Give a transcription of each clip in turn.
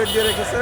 Barricade দিয়ে রেখেছে।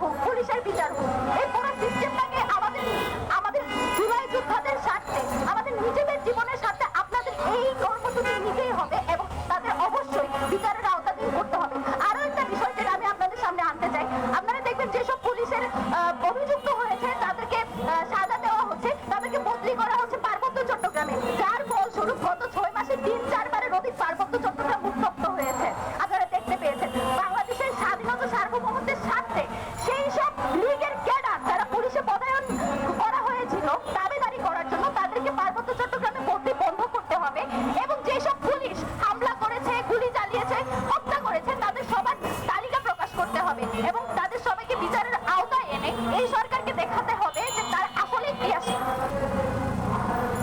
হোক পুলিশের বিচার হোক এই পুরো সিস্টেমটাকে আমাদের আমাদের জুলাই যোদ্ধাদের স্বার্থে, আমাদের নিজেদের জীবনের স্বার্থে আপনাদের এই কর্মসূচি নিতেই হবে এবং তাদের অবশ্যই বিচারের আওতাধীন করতে হবে। আরও একটা বিষয় যেটা আমি আপনাদের সামনে আনতে চাই। আপনারা দেখবেন যেসব পুলিশের অভিযুক্ত হয়েছে, তাদেরকে সাজা দেওয়া হচ্ছে, তাদেরকে বদলি করা হচ্ছে পার্বত্য চট্টগ্রামে। যার ফলস্বরূপ গত এবং তাদের সবাইকে বিচারের আওতায় এনে এই সরকারকে দেখাতে হবে যে তারা আসলে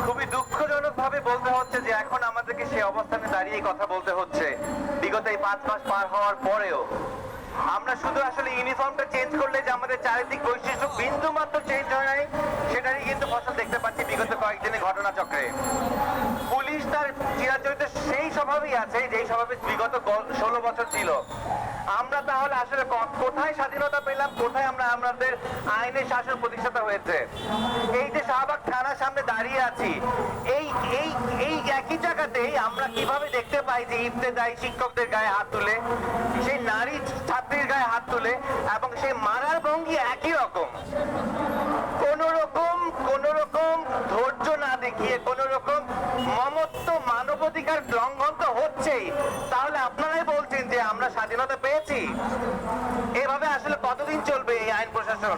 খুবই দুঃখজনক ভাবে বলতে হচ্ছে যে এখন আমাদেরকে অবস্থানে দাঁড়িয়ে কথা বলতে হচ্ছে। বিগত এই পাঁচ মাস পার হওয়ার পরেও। আমরা শুধু আসলে ইউনিফর্মটা চেঞ্জ করলে যে আমাদের চারিদিক বৈশিষ্ট্য বিন্দু মাত্র চেঞ্জ হয় নাই কিন্তু ফসল দেখতে পাচ্ছি বিগত কয়েকদিনের ঘটনাচক্রে। পুলিশ তার চিরাচরিত সেই স্বভাবই আছে, যেই স্বভাবে বিগত ষোলো বছর ছিল। আমরা তাহলে আসলে কোথায় স্বাধীনতা পেলাম? কোথায় আমরা আমাদের আইনের শাসন প্রতিষ্ঠাতা হয়েছে? এই যে শাহবাগ থানার সামনে দাঁড়িয়ে আছি, এই এই এই একই জায়গাতেই আমরা কীভাবে দেখতে পাই যে ইবতেদায়ী শিক্ষকদের গায়ে হাত তুলে, সেই নারী ছাত্রীর গায়ে হাত তুলে, এবং সেই মারার ভঙ্গি একই রকম? কোন রকম কোন রকম ধৈর্য না দেখিয়ে কোন রকম মমত্ব, মানবাধিকার লঙ্ঘন তো হচ্ছেই। তাহলে আপনারাই বলছেন যে আমরা স্বাধীনতা পেয়েছি। এভাবে আসলে কতদিন চলবে এই আইন প্রশাসন?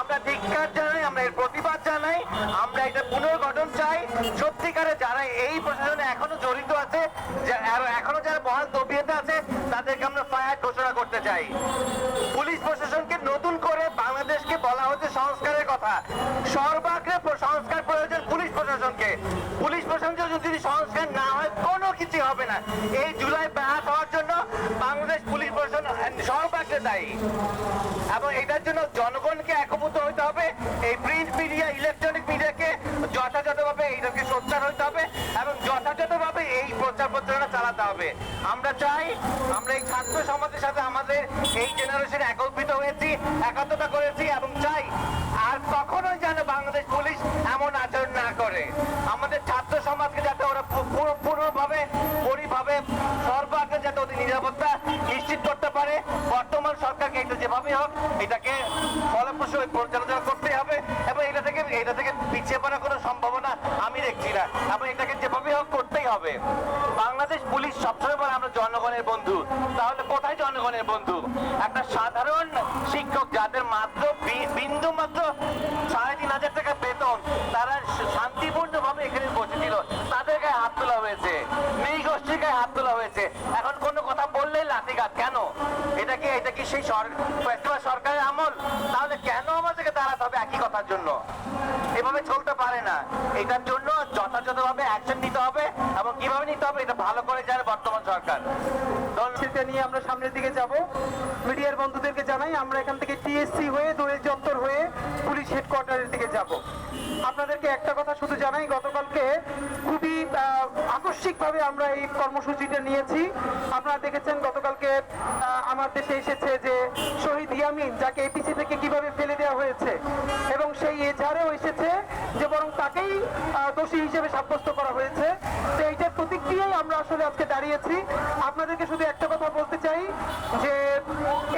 আমরা ধিক্কার জানাই, আমরা এর প্রতিবাদ জানাই, আমরা এটা পুনর্গঠন চাই। সত্যিকারে যারা এই প্রশাসনে এখনও জড়িত আছে এখনও যারা বহাল তবিয়তে আছে, তাদেরকে আমরা ফায়ার ঘোষণা করতে চাই। পুলিশ প্রশাসনকে নতুন করে বাংলাদেশকে বলা হচ্ছে সংস্কারের কথা। সর্বাগ্রে সংস্কার প্রয়োজন পুলিশ প্রশাসনকে। পুলিশ প্রশাসন যদি সংস্কার না হয় কিছু হবে না। এই জুলাই ব্যাহত হওয়ার জন্য বাংলাদেশ পুলিশ প্রশাসন সর্বাগ্রে দায়ী। এবং এটার জন্য জনগণকে একভূত হতে হবে। এই প্রিন্ট মিডিয়া ইলেকট্রনিক মিডিয়াকে যথাযথভাবে এইটাকে সোচ্চার হতে হবে এবং যথাযথভাবে এই প্রচার প্রচারণা চালাতে হবে। আমরা চাই আমরা এই ছাত্র সমাজের সাথে আমাদের এই জেনারেশন একত্রিত হয়েছি, একাত্মতা করেছি এবং চাই আর কখনোই যেন বাংলাদেশ পুলিশ এমন আচরণ না করে। আমাদের পুরোভাবে, পরিভাবে সর্বাগ্রে যাতে ওদের নিরাপত্তা নিশ্চিত করতে পারে। বর্তমান সরকারকে এটা যেভাবে হোক, এটাকে ফলপ্রসূ পরিচালনা করতে হবে এবং এটা থেকে এটা থেকে পিছিয়ে পড়ার কোনো সম্ভাবনা আমি দেখছি না। এবং এটাকে যেভাবে হোক করতেই হবে। বাংলাদেশ পুলিশ সবসময় বলে, আমরা জনগণের বন্ধু। তাহলে কোথায় জনগণের বন্ধু? একটা সাধারণ শিক্ষক যাদের মাত্র বিন্দু মাত্র সাড়ে তিন হাজার টাকা বেতন তারা শান্তিপূর্ণ ভাবে এখানে বসেছিল তাদের গায়ে হাত তোলা হয়েছে মেয়ে গোষ্ঠীর গায়ে হাত তোলা হয়েছে এখন কোনো কথা বললেই লাঠিঘাত কেন? এটা কি এটা কি সেই সরকারের আমল? তাহলে কেন আমাদেরকে দাঁড়াতে হবে একই কথার জন্য? এভাবে চলতে পারে না। এটার জন্য যথাযথভাবে অ্যাকশন নিতে হবে এবং কীভাবে নিতে হবে এটা ভালো করে জানে বর্তমান সরকার। নিয়ে আমরা সামনের দিকে যাব। মিডিয়ার বন্ধুদেরকে জানাই আমরা এখান থেকে টিএসসি হয়ে দোয়েল চত্বর হয়ে পুলিশ হেডকোয়ার্টারের দিকে যাব। আপনাদেরকে একটা কথা শুধু জানাই গতকালকে আহ, আকস্মিকভাবে আমরা এই কর্মসূচিটা নিয়েছি। আপনারা দেখেছেন, গতকালকে আমার দেশে এসেছে যে শহীদ ইয়ামিন, যাকে এপিসি থেকে কীভাবে ফেলে দেওয়া হয়েছে, এবং সেই এছাড়াও এসেছে যে বরং তাকেই দোষী হিসেবে সাব্যস্ত করা হয়েছে। তো এইটার প্রতিক্রিয়ায় আমরা আসলে আজকে দাঁড়িয়েছি। আপনাদেরকে শুধু একটা কথা বলতে চাই, যে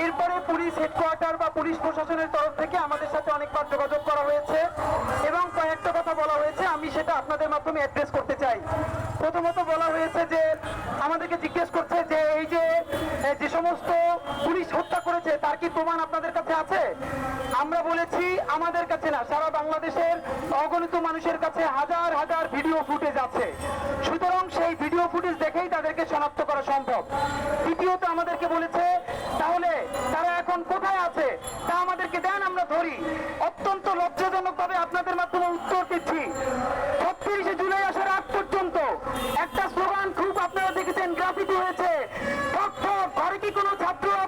এরপরে পুলিশ হেডকোয়ার্টার বা পুলিশ প্রশাসনের তরফ থেকে আমাদের সাথে অনেকবার যোগাযোগ করা হয়েছে এবং কয়েকটা কথা বলা হয়েছে। আমি সেটা আপনাদের মাধ্যমে অ্যাড্রেস করতে চাই। প্রথমত বলা হয়েছে যে, আমাদেরকে জিজ্ঞেস করছে যে, এই যে যে সমস্ত পুলিশ হত্যা করেছে, তার কি প্রমাণ আপনাদের কাছে আছে? আমরা বলেছি আমাদের কাছে না, সারা বাংলাদেশের অগণিত মানুষের কাছে হাজার হাজার ভিডিও ফুটেজ আছে। সুতরাং সেই ভিডিও ফুটেজ দেখেই তাদেরকে শনাক্ত করা সম্ভব। দ্বিতীয়ত আমাদেরকে বলেছে, তাহলে তারা এখন কোথায় আছে? তা আমাদেরকে দেন, আমরা ধরি। অত্যন্ত লজ্জাজনক ভাবে আপনাদের মাধ্যমে উত্তর দিচ্ছি। ছত্রিশে জুলাই আসার আগ পর্যন্ত একটা স্লোগান খুব আপনারা দেখেছেন, গ্রাফিতি হয়েছে। ঠক, কি কোনো ছাত্র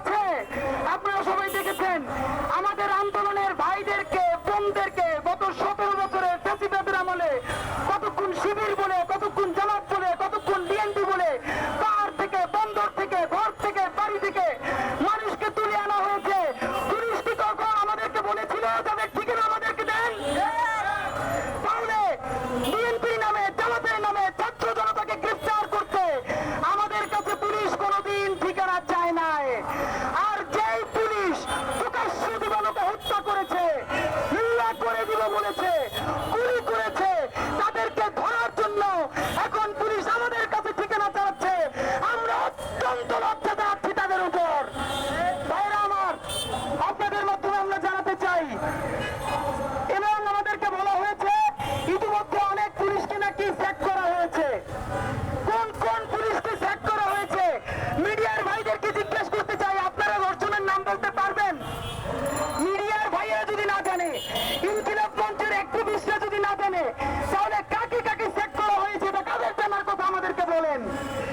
আমাদেরকে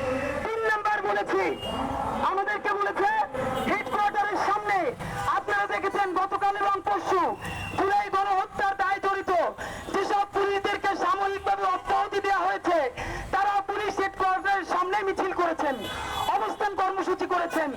তিন নাম্বার বলেছি, আমাদেরকে বলেছে হেডকোয়ার্টারের সামনে আপনারা দেখেছেন গতকাল এবং পরশু জুলাই গণহত্যার দায় জড়িত। যেসব পুলিশদেরকে সাময়িকভাবে অব্যাহতি দেওয়া হয়েছে, তারা পুলিশ হেডকোয়ার্টারের সামনে মিছিল করেছেন, অবস্থান কর্মসূচি করেছেন।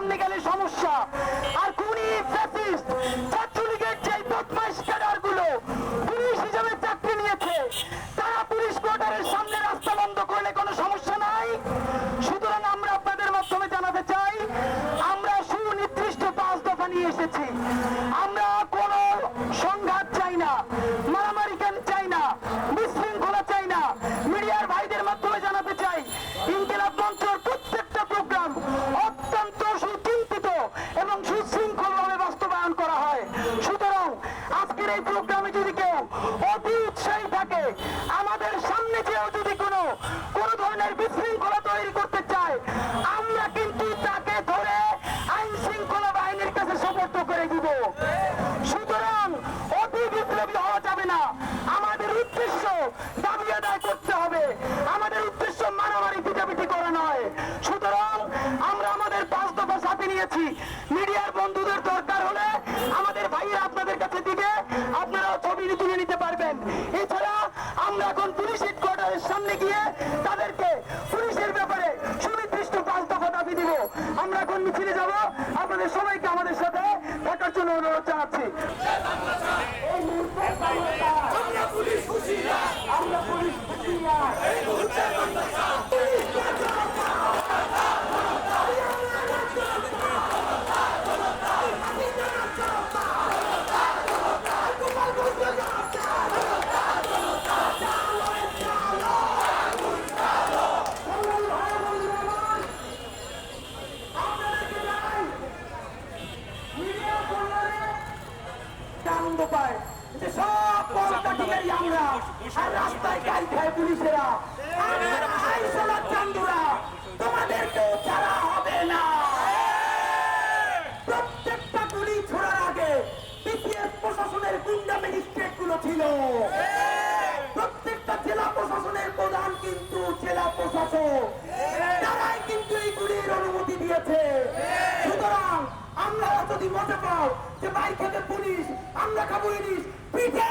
সামনে গেলে সমস্যা। আর কোন পুলিশ চাকরি নিয়েছে, তারা পুলিশ সামনে রাস্তা বন্ধ করলে কোনো সমস্যা নাই। সুতরাং আমরা আপনাদের মাধ্যমে জানাতে চাই, আমরা সুনির্দিষ্ট পাঁচ নিয়ে এসেছি। মিডিয়ার বন্ধুদের দরকার হলে আমাদের ভাইয়েরা আপনাদের কাছে দিবে, আপনারাও ছবি তুলে নিতে পারবেন। এছাড়া আমরা এখন পুলিশ হেডকোয়ার্টারের সামনে গিয়ে তাদেরকে পুলিশের ব্যাপারে সুনির্দিষ্ট পাঁচ দফা দাবি দিব। আমরা এখন মিছিলে যাব, আপনাদের সবাইকে আমাদের সাথে থাকার জন্য অনুরোধ জানাচ্ছি। আমরা খাব ইলিশ পিঠে